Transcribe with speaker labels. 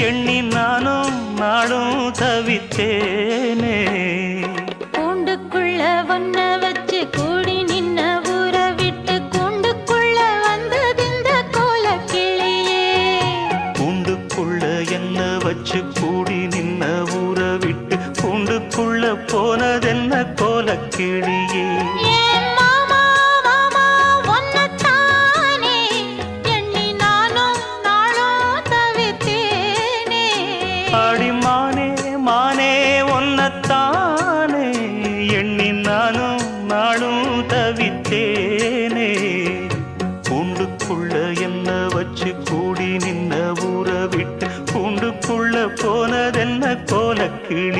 Speaker 1: எண்ணி நானும் நாடும் தவித்தேனே.
Speaker 2: கூண்டுக்குள்ள ஒன்ன வச்சு கூடி நின்ன ஊற விட்டு கூண்டுக்குள்ள வந்தது இந்த கோல கிளியே
Speaker 1: கூண்டுக்குள்ள என்ன வச்சு கூடி நின்ன ஊற விட்டு கூண்டுக்குள்ள போனதென்ன
Speaker 2: கோல கிளியே
Speaker 1: ஆடி மானே மானே ஒன்னத்தானே எண்ணி நானும் நாளும் தவித்தேனே. கூண்டுக்குள்ள என்ன வச்சு கூடி நின்ன ஊற விட்டு கூண்டுக்குள்ள போனதென்ன கோலக்கிளி